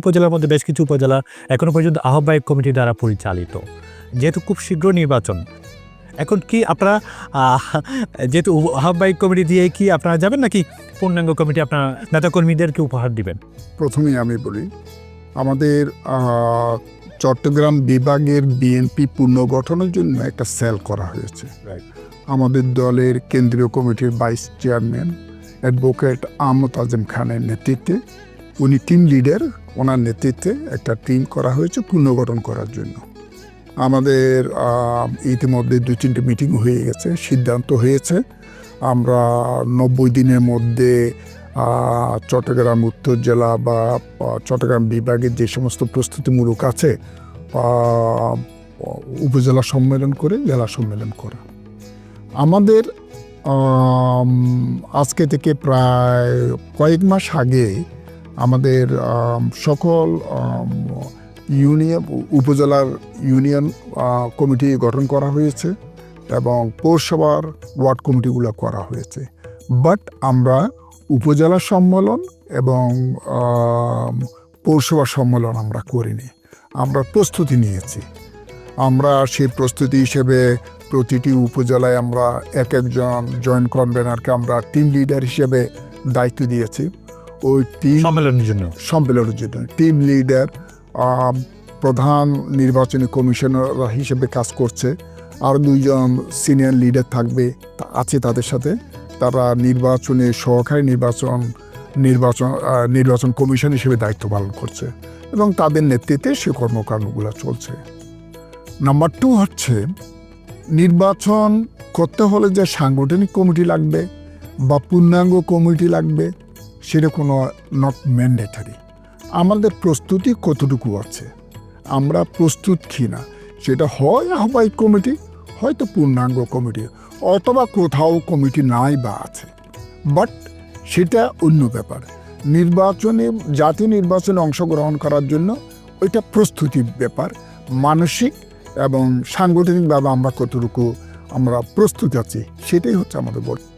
উপজেলার মধ্যে বেশ কিছু উপজেলা এখনও পর্যন্ত আহ্বায়ক কমিটি দ্বারা পরিচালিত। যেহেতু খুব শীঘ্র নির্বাচন এখন কি আপনারা যেহেতু আহ্বায়ক কমিটি দিয়ে কি আপনারা যাবেন নাকি পূর্ণাঙ্গ কমিটি আপনার নেতাকর্মীদেরকে উপহার দিবেন? প্রথমেই আমি বলি আমাদের চট্টগ্রাম বিভাগের বিএনপি পুনর্গঠনের জন্য একটা সেল করা হয়েছে। আমাদের দলের কেন্দ্রীয় কমিটির vice chairman advocate Ahmad Azam খানের নেতৃত্বে। উনি টিম লিডার ওনার নেতৃত্বে একটা টিম করা হয়েছে পুনর্গঠন করার জন্য। আমাদের ইতিমধ্যে দু তিনটে মিটিং হয়ে গেছে সিদ্ধান্ত হয়েছে। আমরা নব্বই দিনের মধ্যে চট্টগ্রাম উত্তর জেলা বা চট্টগ্রাম বিভাগের যে সমস্ত প্রস্তুতিমূলক আছে উপজেলা সম্মেলন করে জেলা সম্মেলন করা। আমাদের আম, আজকে থেকে প্রায় কয়েক মাস আগে আমাদের সকল ইউনিয়ন, উপজেলার ইউনিয়ন কমিটি গঠন করা হয়েছে এবং পৌরসভার ওয়ার্ড কমিটিগুলো করা হয়েছে। বাট আমরা উপজেলা সম্মেলন এবং পৌরসভা সম্মেলন আমরা করিনি। আমরা প্রস্তুতি নিয়েছি। আমরা সেই প্রস্তুতি হিসেবে প্রতিটি উপজেলায় আমরা এক একজন জয়েন্ট কনভেনারকে আমরা টিম লিডার হিসেবে দায়িত্ব দিয়েছি। ওই টিম সম্মেলনের জন্য। সম্মেলনের জন্য। টিম লিডার প্রধান নির্বাচনী কমিশনার হিসেবে কাজ করছে। আর দুইজন সিনিয়র লিডার থাকবে আছে তাদের সাথে। তারা নির্বাচনে সহকারী নির্বাচন নির্বাচন নির্বাচন কমিশন হিসেবে দায়িত্ব পালন করছে। এবং তাদের নেতৃত্বে সে কর্মকাণ্ডগুলো চলছে। নাম্বার টু হচ্ছে নির্বাচন করতে হলে যে সাংগঠনিক কমিটি লাগবে বা পূর্ণাঙ্গ কমিটি লাগবে, সেটা কোনো নট ম্যান্ডেটারি আমাদের প্রস্তুতি কতটুকু আছে? আমরা প্রস্তুত কি না সেটা হয় আহ্বায়ক কমিটি, হয়তো পূর্ণাঙ্গ কমিটি, অথবা কোথাও কমিটি নাই বা আছে। বাট সেটা অন্য ব্যাপার। নির্বাচনে, জাতীয় নির্বাচনে অংশগ্রহণ করার জন্য ওইটা প্রস্তুতির ব্যাপার। মানসিক এবং সাংগঠনিকভাবে আমরা কতটুকু আমরা প্রস্তুত আছি সেটাই হচ্ছে আমাদের বড়